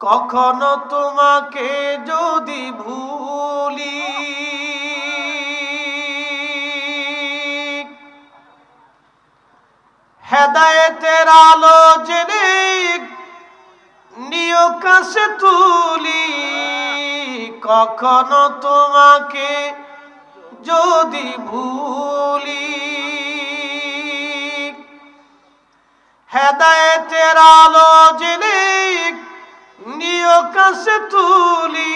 কখনো তোমাকে যদি ভুলি, হেদায়েতের আলো জেনে নিয় কাছে তুলি, কখনো তোমাকে যদি ভুলি। হেদায়েতের আলো জেনে কাছে তুলি।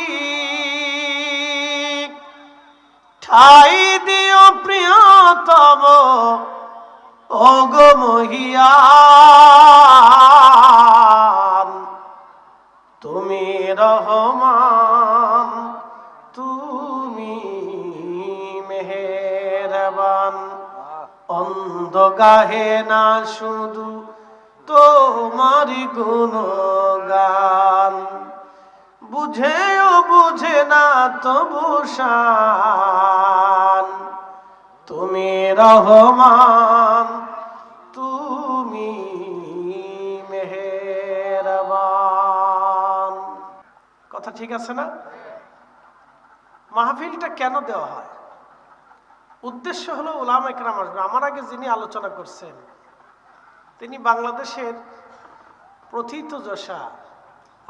ঠাই দিও প্রিয়তম ওগো মহিয়ান তুমি রহমান, তুমি মেহেরবান। অন্ধ গাহে না শুধু তোমারি গুণগান বুঝেও বুঝে না তবু শান। তুমি রহমান, তুমি মেহেরবান। কথা ঠিক আছে না? মাহফিলটা কেন দেওয়া হয়? উদ্দেশ্য হলো ওলাম একরাম আসবে। আমার আগে যিনি আলোচনা করছেন, তিনি বাংলাদেশের প্রথিত যশা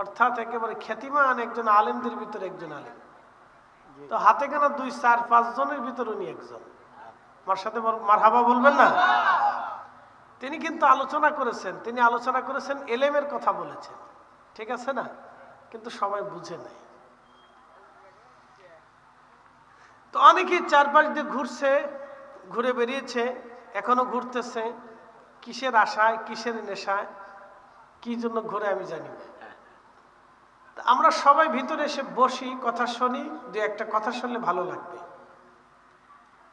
অর্থাৎ একেবারে খ্যাতিমান একজন আলেমদের ভিতরে একজন আলেম। তো হাতে গোনা দুই, চার, পাঁচ জনের ভিতর উনি একজন। আমার সাথে মারহাবা বলবেন না? তিনি কিন্তু আলোচনা করেছেন, তিনি আলোচনা করেছেন, এলেমের কথা বলেছেন। ঠিক আছে না? কিন্তু সবাই বুঝে নাই। তো অনেকেই চারপাশ দিয়ে ঘুরছে, ঘুরে বেরিয়েছে, এখনও ঘুরতেছে। কিসের আশায়, কিসের নেশায়, কি জন্য ঘুরে আমি জানি না। আমরা সবাই ভিতরে এসে বসি, কথা শুনি, দু একটা কথা শুনলে ভালো লাগবে।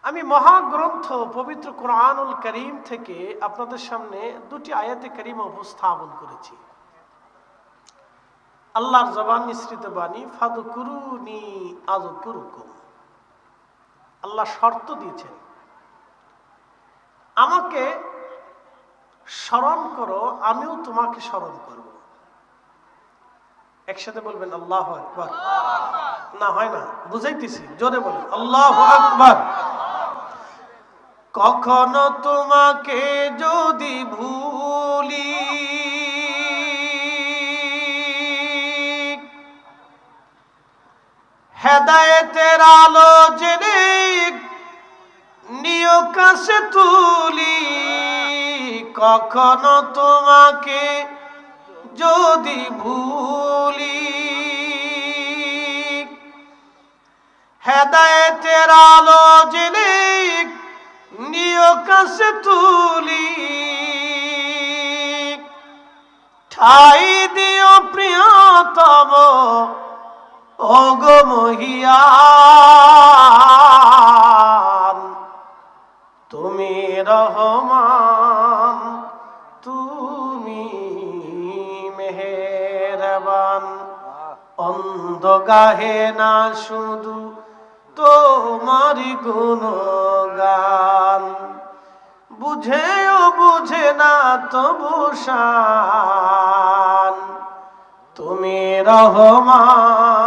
আমি মহাগ্রন্থ পবিত্র কোরআনুল করিম থেকে আপনাদের সামনে দুটি আয়াতে করিম উপস্থাপন করেছি। আল্লাহর জবান মিশ্রিত বাণী ফাদু কুরুনি কুরুকুম আল্লাহ শর্ত দিয়েছেন, আমাকে স্মরণ করো, আমিও তোমাকে স্মরণ করব। একসাথে বলবেন আল্লাহ আকবর না হয় না বুঝাইতেছি জোরে বলেন আল্লাহ আকবর কখনো তোমাকে যদি ভুলি হেদায়েতের আলো জেনে নিয় কাছে তুলি কখনো তোমাকে যদি ভুলি। হেদায়েতের আলো জেনে নিয় কাছে তুলি। ঠাই দিও প্রিয়তম ওগো অন্ধ গাহে না শুধু তোমার গুণগান। বুঝেও বুঝে না তবু শান। তুমি রহমান।